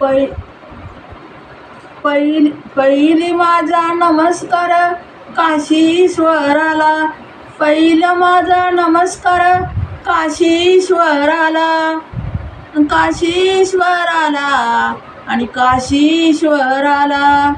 पै पहिली पहिली माझा नमस्कार काशीश्वराला. पहिलं माझा नमस्कार काशीश्वराला. काशीश्वराला आणि काशीश्वराला.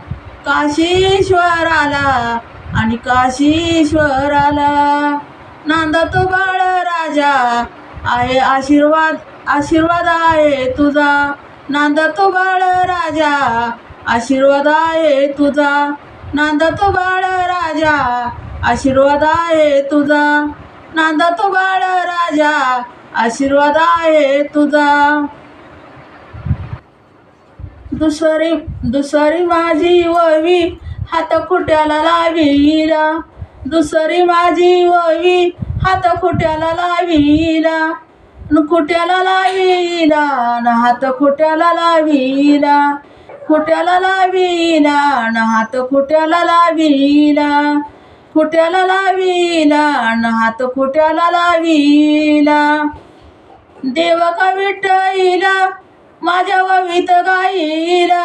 काशीश्वराला आणि काशीश्वराला. नांदतो बाळ राजा आहे आशीर्वाद आशीर्वाद आहे तुझा. नांदतो बाळ राजा आशीर्वाद आहे तुझा. नांदतो बाळ राजा आशीर्वाद आहे तुझा. नांदतो बाळ राजा आशीर्वाद आहे तुझा. दुसरी दुसरी माझी ववी हात खुट्याला लावीला. दुसरी माझी ववी हात खुट्याला लावीला. कुट्याला लावीला न हात कुट्याला लावीला कुट्याला लावीला न हात कुट्याला लावीला कुट्याला लावीला न हात कुट्याला लावीला देव का विठ्ठईला माझ्या ववीत गाईला.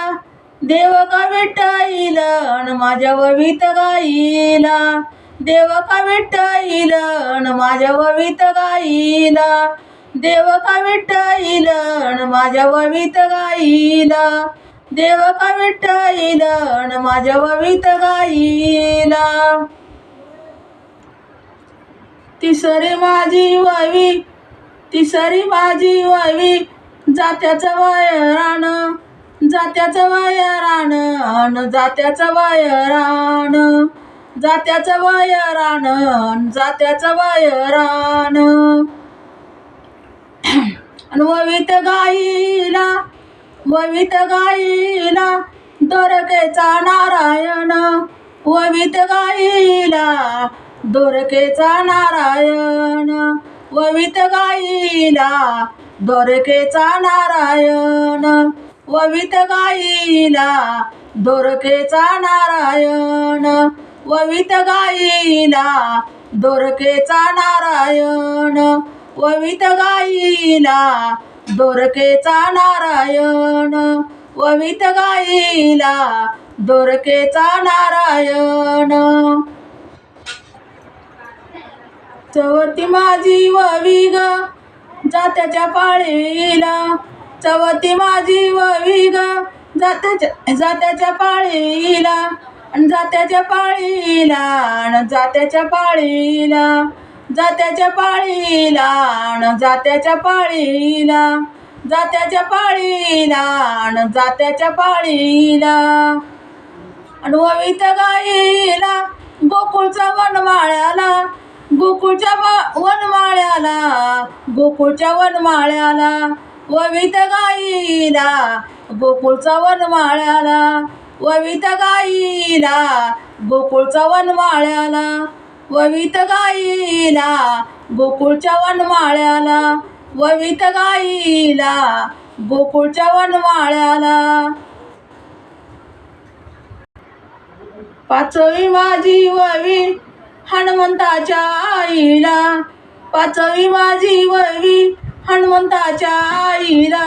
देव का विठ्ठईला माझ्या ववीत गाईला. देव का विठ्ठईला माझ्या ववीत गाईला. देव का विठ्ठईला माझ्या ववीत गाईला. देव का विठ्ठईला माझ्या ववीत गाईला. तिसरी माझी वावी तिसरी माझी वावी जात्याचं वयराण जात्याचं वयराण अन जात्याचं वयराण जात्याचं वयराण जात्याचं वयराण अन ववीत गाईला ववीत गाईला दोरकेचा नारायण ववीत गाईला दोरकेचा नारायण ववीत गाईला दोरकेचा नारायण ववीत गाईला दोरकेचा नारायण ववीत गाईला दोरकेचा नारायण ववीत गाईला दोरकेचा नारायण. ववीत गाईला दोरकेचा नारायण. चवती माझी ववी ग जात्याच्या पाळीला. चवती माझी ववी ग जात्याच्या जात्याच्या पाळीला. जात्याच्या पाळीला जात्याच्या पाळीला. जात्याच्या पाळीला अन जात्याच्या पाळीला. जात्याच्या पाळीला अन जात्याच्या पाळीला. अन गाईला गोकुळचा वनमाळ्याला. गोकुळच्या वनमाळ्याला गोकुळच्या वनमाळ्याला. ववित गाईला गोकुळचा वनमाळ्याला. ववित गाईला गोकुळचा वनमाळ्याला. ववीत गाईला गोकुळच्या वनमाळ्याला. ववीत गाईला गोकुळच्या वनमाळ्याला. पाचवी माझी ववी हनुमंताच्या आईला. पाचवी माझी ववी हनुमंताच्या आईला.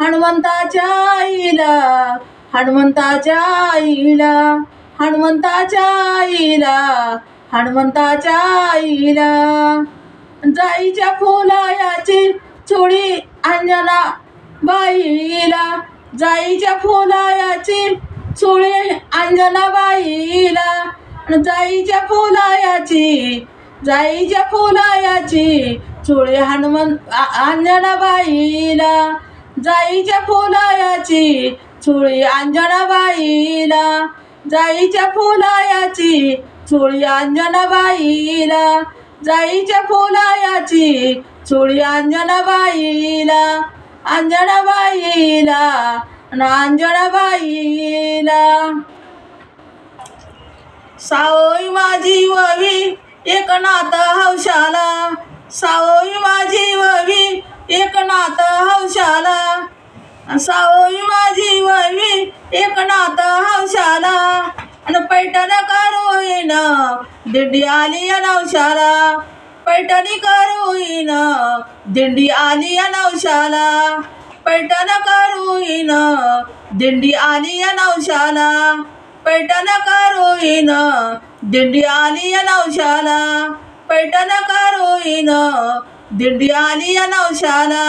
हनुमंताच्या आईला हनुमंताच्या आईला. हनुमंताच्या आईला हनुमंताच्या आईला. जाईच्या फुलायाची चुडी अंजना बाईला. जाईच्या फुलायाची चुळी अंजना बाईला. जाईच्या फुलायाची जाईच्या फुलायाची चुळी हनुमंत अंजना बाईला. जाईच्या फुलायाची चुळी अंजनाबाईला जाईच्या फुलायाची चुळी अंजनाबाईला जाईच्या फुलायाची चुळी अंजनाबाईला अंजनाबाईला अन अंजनाबाईला. सावई माझी ववी एक नात हौशाला सावई माझी ववी एक नात हौशाला सावई माझी ववी एक नात हौशाला. आणि पैठण करोईन दिंडी आली या नवशाला पैठणी करोईन दिंडी आली या नवशाला पैठण करूईन दिंडी आली या नवशाला पैठण करूईन दिंडी आली या नवशाला पैठण करूईन दिंडी आली या नवशाला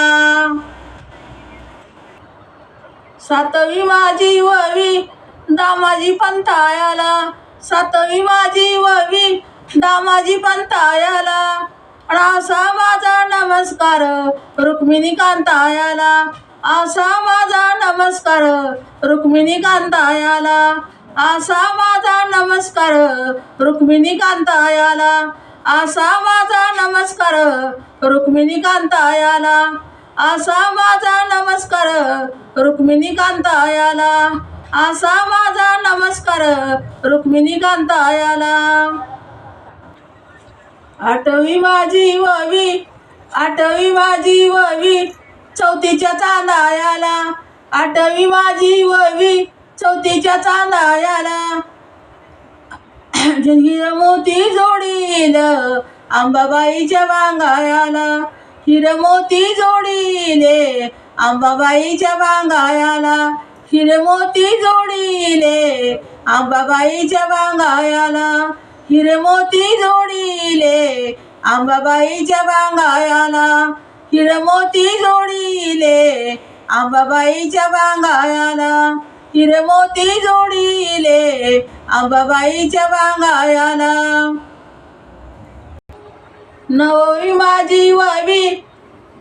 सातवी माझी ववी दामाजी पंथायाला सातवी माझी ववी दामाजी पंथायाला. आणि असा माझा नमस्कार रुक्मिणी कांतायाला असा माझा नमस्कार रुक्मिणी कांतायाला असा माझा नमस्कार रुक्मिणी कांतायाला असा माझा नमस्कार रुक्मिणी कांतायाला असा माझा नमस्कार रुक्मिणी कांतायाला असा माझा नमस्कार. रुक्मिणी कांतायाला. आठवी माझी ववी आठवी माझी ववी चौथीच्या चांदायाला. आठवी माझी ववी चौथीच्या चांदायाला. हिर मोती जोडील अंबाबाईच्या वांगायाला. हिर मोती जोडीले अंबाबाईच्या वांगायाला. हिरमोती जोडीले अंबाबाईच्या वांगायाला. हिरमोती जोडीले अंबाबाईच्या वांगायाला. हिरमोती जोडीले अंबाबाईच्या वांगायाला. हिरमोती जोडीले अंबाबाईच्या वांगायाला. नवी माझी वावी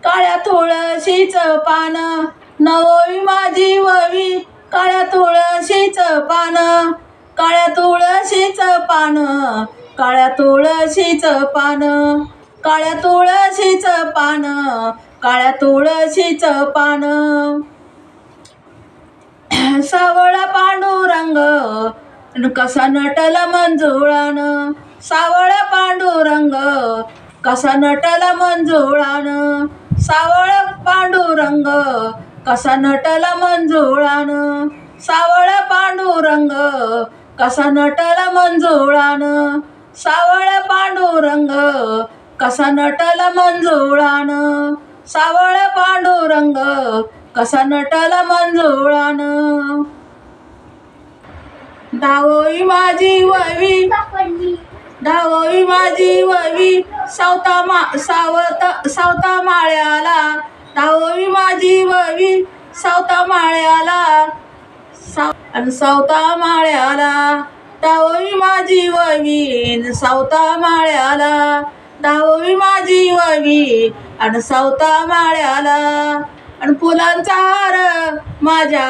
काळ्या तुळशीचं पान. नववी माझी ववी काळ्या तुळशीचं पान. काळ्या तुळशीचं पान. काळ्या तुळशीचं पान. काळ्या तुळशीचं पान. काळ्या तुळशीचं पान. सावळा पांडुरंग न कसा नटला मंजुळान. सावळा पांडुरंग कसा नटला मंजुळान. सावळ पांडुरंग कसा नटला मंजुळान? सावळा पांडुरंग कसा नटला मंजुळान? सावळ पांडुरंग कसा नटला मंजुळान? सावळा पांडुरंग कसा नटला मंजुळान? डावोई माझी ववी डावोई माझी ववी सावता मा सावत सावता माळ्याला डावोई माझी ववी सावता माळ्याला साव आणि सावता माळ्याला डावोई माझी ववी सावता माळ्याला डावोई माझी ववी आणि सावता माळ्याला आणि फुलांचा हार माझ्या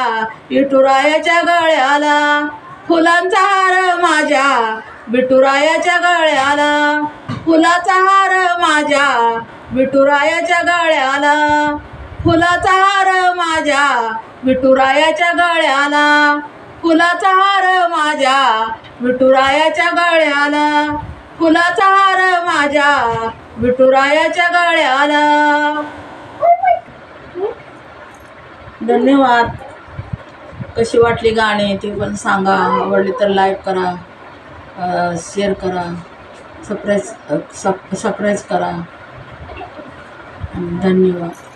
विठुरायाच्या गळ्याला. फुलांचा हार माझ्या विठुरायाच्या गळ्याला. फुलाचा हार माझ्या विठुरायाच्या गळ्याला. फुलाचा हार माझ्या. विठुरायाच्या गळ्याला. फुलाचा हार माझ्या. विठुरायाच्या गळ्याला. फुलाचा हार माझ्या. विठुरायाच्या गळ्याला. धन्यवाद. कशी वाटली गाणी ती पण सांगा. आवडली तर लाईक करा. शेअर करा. सप्रेस सप सप्रेस करा. धन्यवाद